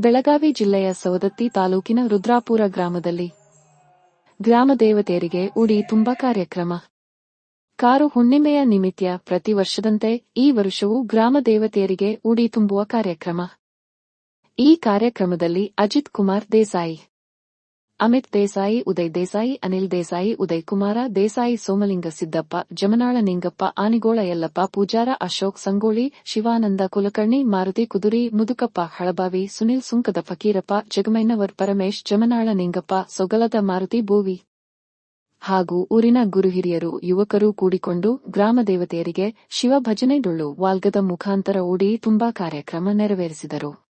ಬೆಳಗಾವಿ ಜಿಲ್ಲೆಯ ಸವದತ್ತಿ ತಾಲೂಕಿನ ರುದ್ರಾಪುರ ಗ್ರಾಮದಲ್ಲಿ. ಗ್ರಾಮ ದೇವತೆಯರಿಗೆ ಉಡಿ ತುಂಬ ಕಾರ್ಯಕ್ರಮ. ಕಾರು ಹುಣ್ಣಿಮೆಯ ನಿಮಿತ್ಯ ಪ್ರತಿ ವರ್ಷದಂತೆ ಈ ವರ್ಷವೂ ಗ್ರಾಮ ದೇವತೆಯರಿಗೆ ಉಡಿ ತುಂಬುವ ಕಾರ್ಯಕ್ರಮ. ಈ ಕಾರ್ಯಕ್ರಮದಲ್ಲಿ ಅಜಿತ್ ಕುಮಾರ್ ದೇಸಾಯಿ. ಅಮಿತ್ ದೇಸಾಯಿ, ಉದಯ್ ದೇಸಾಯಿ, ಅನಿಲ್ ದೇಸಾಯಿ, ಉದಯ್ ಕುಮಾರ, ದೇಸಾಯಿ ಸೋಮಲಿಂಗ ಸಿದ್ದಪ್ಪ, ಜಮನಾಳ ನಿಂಗಪ್ಪ, ಆನಿಗೋಳ ಯಲ್ಲಪ್ಪ, ಪೂಜಾರ ಅಶೋಕ್ ಸಂಗೋಳಿ ಶಿವಾನಂದ ಕುಲಕರ್ಣಿ, ಮಾರುತಿ ಕುದುರಿ, ಮುದುಕಪ್ಪ ಹಳಬಾವಿ, ಸುನಿಲ್ ಸುಂಕದ ಫಕೀರಪ್ಪ, ಜಗಮೈನವರ್ ಪರಮೇಶ್, ಜಮನಾಳ ನಿಂಗಪ್ಪ, ಸೊಗಲದ ಮಾರುತಿ ಭೂವಿ. ಹಾಗೂ ಊರಿನ ಗುರುಹಿರಿಯರು ಯುವಕರು ಕೂಡಿಕೊಂಡು ಗ್ರಾಮ ದೇವತೆಯರಿಗೆ ಶಿವ ಭಜನೆ ಡೊಳ್ಳು, ವಾಲ್ಗದ ಮುಖಾಂತರ ಓಡಿ ತುಂಬಾ ಕಾರ್ಯಕ್ರಮ ನೆರವೇರಿಸಿದರು.